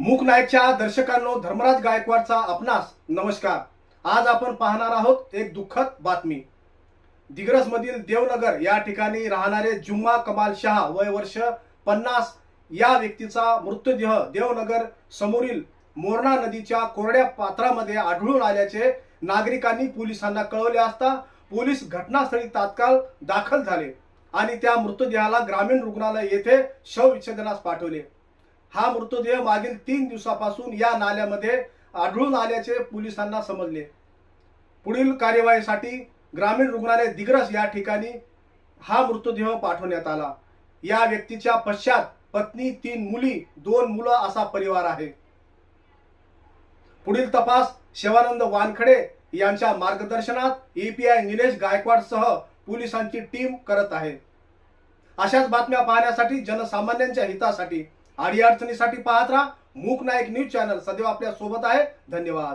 मूक नाईकच्या दर्शकांनो धर्मराज गायकवाडचा आपणास नमस्कार. आज आपण पाहणार आहोत एक दुःखद बातमी. दिग्रसमधील देवनगर या ठिकाणी राहणारे जुम्मा कमाल शहा वय वर्ष पन्नास या व्यक्तीचा मृतदेह देवनगर समोरील मोरणा नदीच्या कोरड्या पात्रामध्ये आढळून आल्याचे नागरिकांनी पोलिसांना कळवले असता पोलीस घटनास्थळी तात्काळ दाखल झाले आणि त्या मृतदेहाला ग्रामीण रुग्णालय येथे शवविच्छेदनास पाठवले. हा मृतदेह मागील तीन दिवसापासून या नाल्यामध्ये आढळून आल्याचे पोलिसांना समजले. पुढील कार्यवाहीसाठी ग्रामीण रुग्णालय दिग्रस या ठिकाणी हा मृतदेह पाठवण्यात आला. या व्यक्तीच्या पश्चात पत्नी तीन मुली दोन मुलं असा परिवार आहे. पुढील तपास शिवानंद वानखडे यांच्या मार्गदर्शनात एपीआय निलेश गायकवाड सह पोलिसांची टीम करत आहे. अशाच बातम्या पाहण्यासाठी जनसामान्यांच्या हितासाठी अडीअडचणीसाठी पाहत राहा. मूक नायक न्यूज चॅनल सदैव आपल्यासोबत आहे. धन्यवाद.